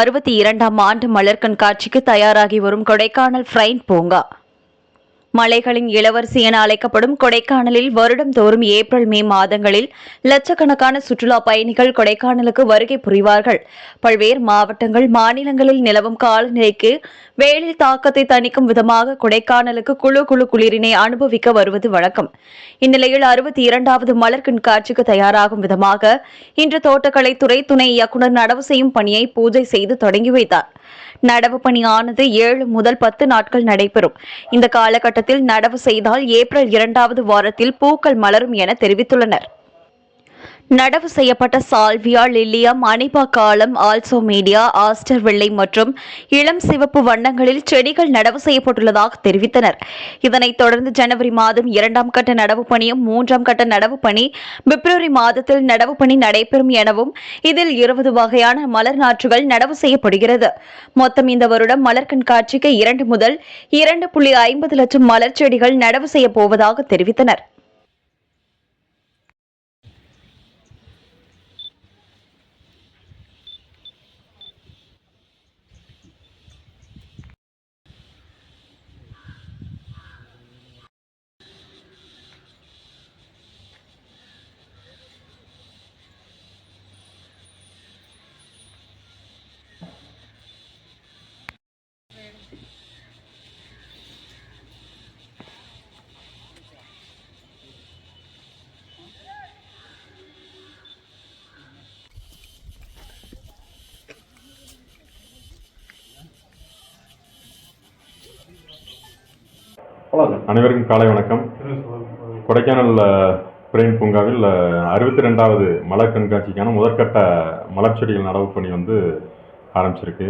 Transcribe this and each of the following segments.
அறுபத்தி இரண்டாம் ஆண்டு மலர் கண்காட்சிக்கு தயாராகி வரும் கொடைக்கானல் ஃப்ரைன் பூங்கா. மலைகளின் இளவரசி என அழைக்கப்படும் கொடைக்கானலில் வருடம் தோறும் ஏப்ரல் மே மாதங்களில் லட்சக்கணக்கான சுற்றுலா பயணிகள் கொடைக்கானலுக்கு வருகை புரிவார்கள். பல்வேறு மாவட்டங்கள் மாநிலங்களில் நிலவும் காலநிலைக்கு வேலில் தாக்கத்தை தணிக்கும் விதமாக கொடைக்கானலுக்கு குழு குழு குளிரினை அனுபவிக்க வருவது வழக்கம். இந்நிலையில் அறுபத்தி இரண்டாவது மலர் கண்காட்சிக்கு தயாராகும் விதமாக இன்று தோட்டக்கலைத்துறை துணை இயக்குநர் நடவு செய்யும் பணியை பூஜை செய்து தொடங்கி வைத்தார். நடவு பணியானது ஏழு முதல் பத்து நாட்கள் நடைபெறும். இந்த காலகட்டத்தில் நடவு செய்தால் ஏப்ரல் இரண்டாவது வாரத்தில் பூக்கள் மலரும் என தெரிவித்துள்ளனர். நடவு செய்யப்பட்ட சால்வியா லில்லியம் அனிபா காலம் ஆல்சோ மீடியா ஆஸ்டர் வெள்ளை மற்றும் இளம் சிவப்பு வண்ணங்களில் செடிகள் நடவு செய்யப்பட்டுள்ளதாக தெரிவித்தனர். இதனைத் தொடர்ந்து ஜனவரி மாதம் இரண்டாம் கட்ட நடவு பணியும் மூன்றாம் கட்ட நடவு பணி பிப்ரவரி மாதத்தில் நடவு பணி நடைபெறும் எனவும் இதில் இருபது வகையான மலர் நாற்றுகள் நடவு செய்யப்படுகிறது. மொத்தம் இந்த வருடம் மலர் கண்காட்சிக்கு இரண்டு முதல் இரண்டு புள்ளி ஐம்பது லட்சம் மலர் செடிகள் நடவு செய்யப் போவதாக தெரிவித்தனர். அனைவருக்கும் காலை வணக்கம். கொடைக்கானல் பிரெயின் பூங்காவில் அறுபத்தி ரெண்டாவது மலர் கண்காட்சிக்கான முதற்கட்ட மலர் செடிகள் நடவு பணி வந்து ஆரம்பிச்சிருக்கு.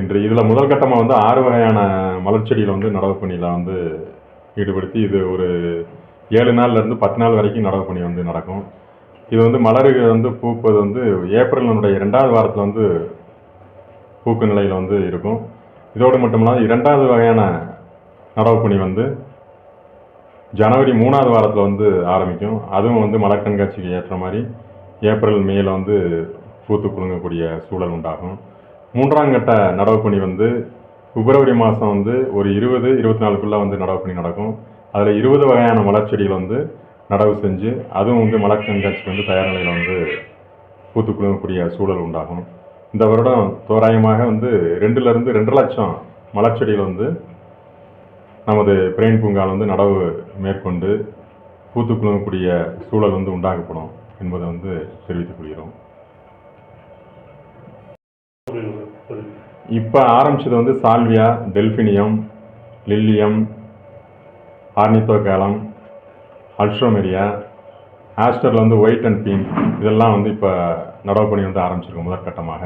இன்று இதில் முதல் கட்டமாக வந்து ஆறு வகையான மலர்ச்செடிகளை வந்து நடவு பணியில் வந்து ஈடுபடுத்தி இது ஒரு ஏழு நாள்லேருந்து பத்து நாள் வரைக்கும் நடவு பணி வந்து நடக்கும். இது வந்து மலர்கள் வந்து பூப்பது வந்து ஏப்ரலினுடைய இரண்டாவது வாரத்தில் வந்து பூக்கு நிலையில் வந்து இருக்கும். இதோடு மட்டும் இல்லாமல் இரண்டாவது வகையான நடவு பணி வந்து ஜனவரி மூணாவது வாரத்தில் வந்து ஆரம்பிக்கும். அதுவும் வந்து மலர் கண்காட்சிக்கு ஏற்ற மாதிரி ஏப்ரல் மேல வந்து பூத்து குலுங்கக்கூடிய சூழல் உண்டாகும். மூன்றாம் கட்ட நடவு பணி வந்து பிப்ரவரி மாதம் வந்து ஒரு இருபது இருபத்தி நாலுக்குள்ளே வந்து நடவு பணி நடக்கும். அதில் இருபது வகையான மலர்ச்செடிகள் வந்து நடவு செஞ்சு அதுவும் வந்து மலர் கண்காட்சிக்கு வந்து தயார் நிலையில் வந்து பூத்து குலுங்கக்கூடிய சூழல் உண்டாகும். இந்த வருடம் தோராயமாக வந்து ரெண்டுலேருந்து ரெண்டு லட்சம் மலர்ச்செடிகள் வந்து நமது பிரெயின் பூங்காவில் வந்து நடவு மேற்கொண்டு பூத்துக்குழுங்கக்கூடிய சூழல் வந்து உண்டாக்கப்படும் என்பதை வந்து தெரிவித்துக் கொள்கிறோம். இப்போ ஆரம்பிச்சது வந்து salvia delphinium lilium ornithogalum alstroemeria ஆஸ்டரில் வந்து ஒயிட் அண்ட் பிங்க் இதெல்லாம் வந்து இப்போ நடவு பணி வந்து ஆரம்பிச்சிருக்கோம் முதற்கட்டமாக.